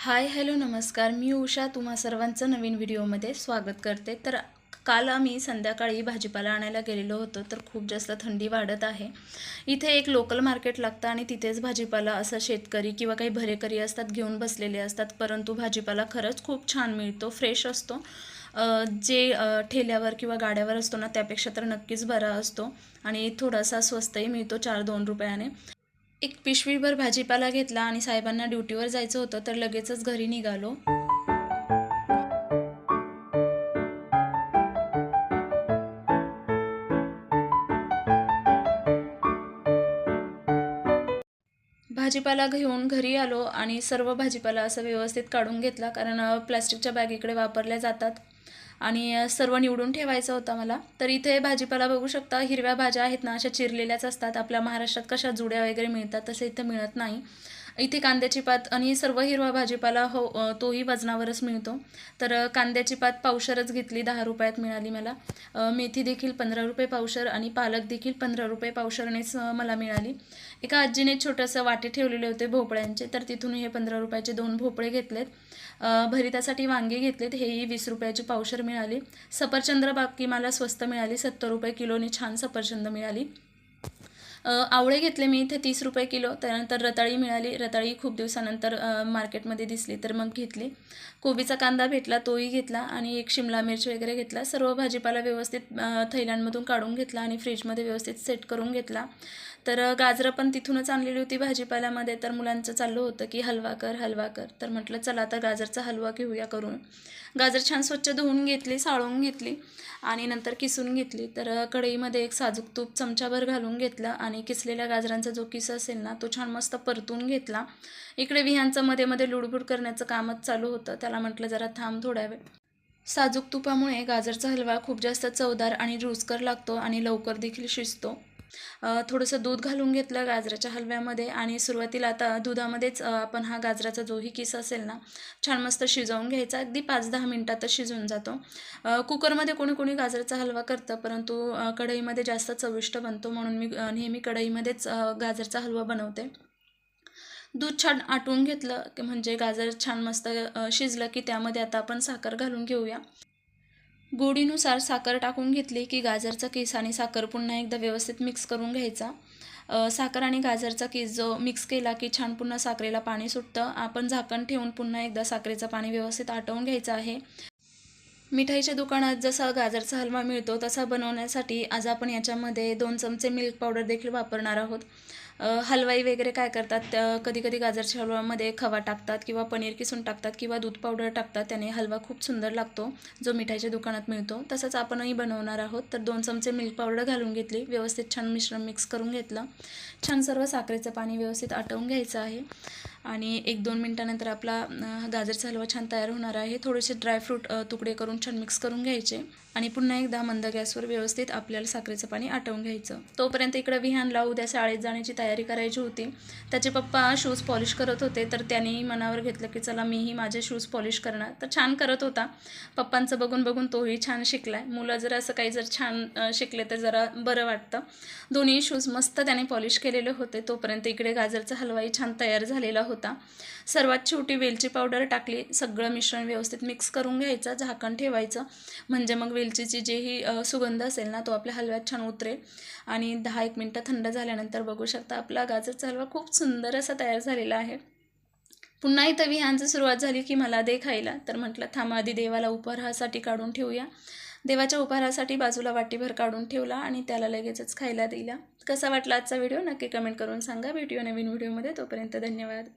Hi hello नमस्कार. मी उषा तुम्हा सर्वांचं नवीन व्हिडिओमध्ये स्वागत करते. तर काल आम्ही संध्याकाळी भाजीपाला आणायला गेलेलो होतो तर खूप जास्त थंडी वाढत आहे. इथे एक लोकल मार्केट लागतं आणि तिथेच भाजीपाला असं शेतकरी किंवा काही भरेकरी असतात घेऊन बसलेले असतात. परंतु भाजीपाला खरंच खूप छान मिळतो फ्रेश असतो. जे ठेल्यावर किंवा गाड्यावर असतो ना त्यापेक्षा तर नक्कीच बरा असतो. आणि थोडासा स्वस्तही मिळतो चार दोन रुपयाने. एक पिशवीभर भाजीपाला घेतला आणि साहेबांना ड्युटीवर जायचं होतं तर लगेचच घरी निघालो. भाजीपाला घेऊन घरी आलो आणि सर्व भाजीपाला असं व्यवस्थित काढून घेतला कारण प्लॅस्टिकच्या प्लास्टिकच्या बॅग इकडे वापरल्या जातात. आणि सर्व निवडून ठेवायचं होतं मला. तर इथे भाजीपाला बघू शकता हिरव्या भाज्या आहेत ना अशा चिरलेल्याच असतात. आपल्या महाराष्ट्रात कशा जुड्या वगैरे मिळतात तसे इथं मिळत नाही. इथे कांद्याची पात आणि सर्व हिरवा भाजीपाला हो तोही वजनावरच मिळतो. तर कांद्याची पात पावशरच घेतली दहा रुपयात मिळाली मला. मेथी देखील पंधरा रुपये पावशर आणि पालक देखील पंधरा रुपये पावशरनेच मला मिळाली. एका आजीने छोटंसं वाटे ठेवलेले होते भोपळ्यांचे तर तिथून हे पंधरा रुपयाचे दोन भोपळे घेतलेत. भरितासाठी वांगे घेतलेत हेही वीस रुपयाची पावशर मिळाली. सफरचंद्र बाकी मला स्वस्त मिळाली सत्तर रुपये किलोने छान सफरचंद मिळाली. आवळे घेतले मी इथे तीस रुपये किलो. त्यानंतर रताळी मिळाली. रताळी खूप दिवसानंतर मार्केटमध्ये दिसली तर मग घेतली. कोबीचा कांदा भेटला तोही घेतला आणि एक शिमला मिरच वगैरे घेतला. सर्व भाजीपाला व्यवस्थित थैल्यांमधून काढून घेतला आणि फ्रीजमध्ये व्यवस्थित सेट करून घेतला. तर गाजरं पण तिथूनच आणलेली होती भाजीपाल्यामध्ये. तर मुलांचं चाललं होतं की हलवा कर हलवा कर. तर म्हटलं चला आता गाजरचा हलवा घेऊया करून. गाजर छान स्वच्छ धुवून घेतली साळून घेतली आणि नंतर किसून घेतली. तर कढईमध्ये एक साजूक तूप चमचाभर घालून घेतलं आणि किसलेल्या गाजरांचा जो किस असेल ना तो छान मस्त परतून घेतला. इकडे विहांचं मध्ये मध्ये लुडबुड करण्याचं कामच चालू होतं. त्याला म्हटलं जरा थांब थोड्या वेळ. साजूक तुपामुळे गाजरचा हलवा खूप जास्त चवदार आणि रुचकर लागतो आणि लवकर देखील शिजतो. थोडंसं दूध घालून घेतलं गाजराच्या हलव्यामध्ये आणि सुरुवातीला आता दुधामध्येच आपण हा गाजराचा जोही किस असेल ना छान मस्त शिजवून घ्यायचा. अगदी पाच दहा मिनटातच शिजून जातो. कुकरमध्ये कोणी कोणी गाजराचा हलवा करतं परंतु कढईमध्ये जास्त चविष्ट बनतो म्हणून मी नेहमी कढईमध्येच गाजरचा हलवा बनवते. दूध छान आटवून घेतलं की म्हणजे गाजर छान मस्त शिजलं की त्यामध्ये आता आपण साखर घालून घेऊया. गोडीनुसार साखर टाकून घेतली की गाजरचा केस आणि साखर पुन्हा एकदा व्यवस्थित मिक्स करून घ्यायचा. साखर आणि गाजरचा केस जो मिक्स केला की छान पुन्हा साखरेला पाणी सुटतं. आपण झाकण ठेवून पुन्हा एकदा साखरेचं पाणी व्यवस्थित आटवून घ्यायचं आहे. मिठाईच्या दुकानात जसा गाजरचा हलवा मिळतो तसा बनवण्यासाठी आज आपण याच्यामध्ये दोन चमचे मिल्क पावडर देखील वापरणार आहोत. हलवाई वगैरे काय करतात? कधी कधी गाजरच्या हलवामध्ये खवा टाकतात किंवा पनीर किसून टाकतात किंवा दूध पावडर टाकतात त्याने हलवा खूप सुंदर लागतो जो मिठाईच्या दुकानात मिळतो. तसंच आपणही बनवणार आहोत. तर दोन चमचे मिल्क पावडर घालून घेतली व्यवस्थित छान मिश्रण मिक्स करून घेतलं. छान सर्व साखरेचं पाणी व्यवस्थित आटवून घ्यायचं आहे. आणि एक दोन मिनटानंतर आपला गाजरचा हलवा छान तयार होणार आहे. थोडेसे ड्रायफ्रूट तुकडे करून छान मिक्स करून घ्यायचे. आणि पुन्हा एकदा मंद गॅसवर व्यवस्थित आपल्याला साखरेचं पाणी आटवून घ्यायचं. तोपर्यंत इकडं विहानला उद्या शाळेत जाण्याची तयारी करायची होती. त्याचे पप्पा शूज पॉलिश करत होते. तर त्यांनी मनावर घेतलं की चला मीही माझे शूज पॉलिश करणार. तर छान करत होता. पप्पांचं बघून बघून तोही छान शिकलाय. मुलं जर असं काही जर छान शिकले तर जरा बरं वाटतं. दोन्ही शूज मस्त त्याने पॉलिश केलेले होते. तोपर्यंत इकडे गाजरचा हलवाही छान तयार झालेला होता. सर्वात शेवटी वेलची पावडर टाकली. सगळं मिश्रण व्यवस्थित मिक्स करून घ्यायचं झाकण ठेवायचं. म्हणजे मग वेलचीची जेही सुगंध असेल ना तो आपल्या हलव्यात छान उतरेल. आणि दहा एक मिनटं थंड झाल्यानंतर बघू शकता आपला गाजरचा हलवा खूप सुंदर असा तयार झालेला आहे. पुन्हा इथं विहांची सुरुवात झाली की मला दे खायला. तर म्हटलं थांब आधी देवाला उपहारासाठी काढून ठेवूया. देवाच्या उपहारासाठी बाजूला वाटीभर काढून ठेवला आणि त्याला लगेचच खायला दिला. कसा वाटला आजचा व्हिडिओ? नक्की कमेंट करून सांगा. भेटूया नवीन व्हिडिओमध्ये. तोपर्यंत धन्यवाद.